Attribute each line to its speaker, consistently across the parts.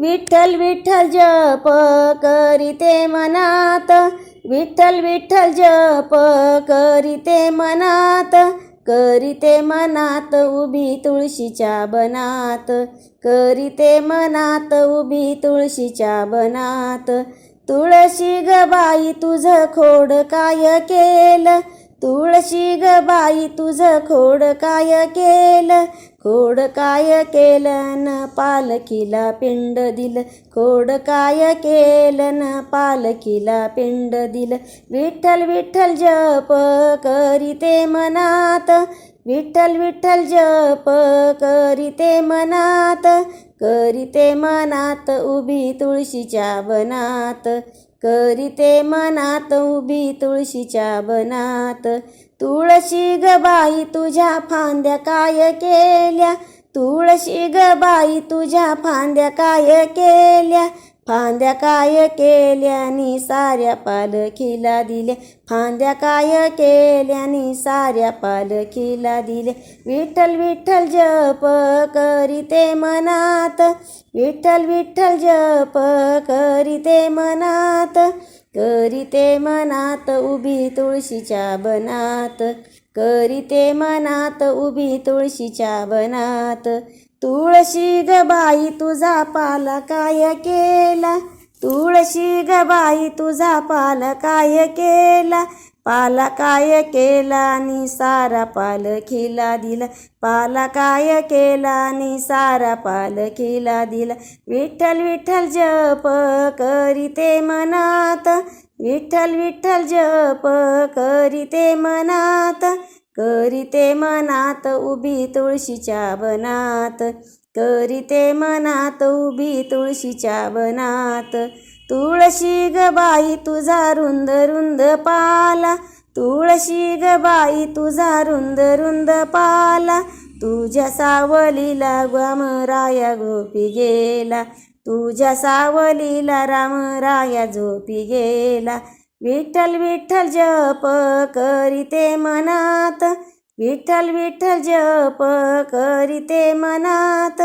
Speaker 1: विठ्ठल विठ्ठल जप करीते मनात. विठ्ठल विठ्ठल जप करीते मनात. करीते मनात उभी तुळशीच्या बनात. करीते मनात उभी तुळशीच्या बनात. तुळशी ग बाई तुझं खोड काय केलं? तुळशी ग बाई तुझं खोड काय केलं? खोड काय केलं? न पालखीला पिंड दिलं. खोड काय केलं? न पालखीला पिंड दिलं. विठ्ठल विठ्ठल जप करीते मनात. विठ्ठल विठ्ठल जप करीते मनात. करीते मनात उभी तुळशीच्या बनात करीते मनात उभी तुळशीच्या बनात. तुळशी ग बाई तुझ्या फांद्या काय केल्या? तुळशी ग बाई तुझ्या फांद्या काय केल्या? फांद्या काय केल्यानी साऱ्या पालखीला दिले फांद्या काय केल्यानी साऱ्या पालखीला दिले विठ्ठल विठ्ठल जप करीते मनात. विठ्ठल विठ्ठल जप करीते मनात. करीते मनात उभी तुळशीच्या बनात. करीते मनात उभी तुळशीच्या बनात तुळशी ग बाई तुझा पाल काय केला? तुळशी ग बाई तुझा पाल काय केला? पाला काय केला नि सारा पालखीला दिला. पाला काय केला नि सारा पालखीला दिला. विठ्ठल विठ्ठल जप करीते मनात. विठ्ठल विठ्ठल जप करीते मनात. करीते मनात उभी तुळशीच्या बनात. करीते मनात उभी तुळशीच्या बनात. तुळशी ग बाई तुझा रुंद रुंद पाला. तुळशी ग बाई तुझा रुंद रुंद पाला. तुझ्या सावलीला राया गोपी गेला. तुझ्या सावलीला रामराया झोपी गेला. विठ्ठल विठ्ठल जप करीते मनात. विठ्ठल विठ्ठल जप करीते मनात.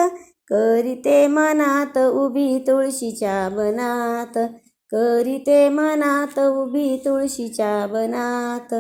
Speaker 1: करीते मनात उभी तुळशीच्या बनात करीते मनात उभी तुळशीच्या बनात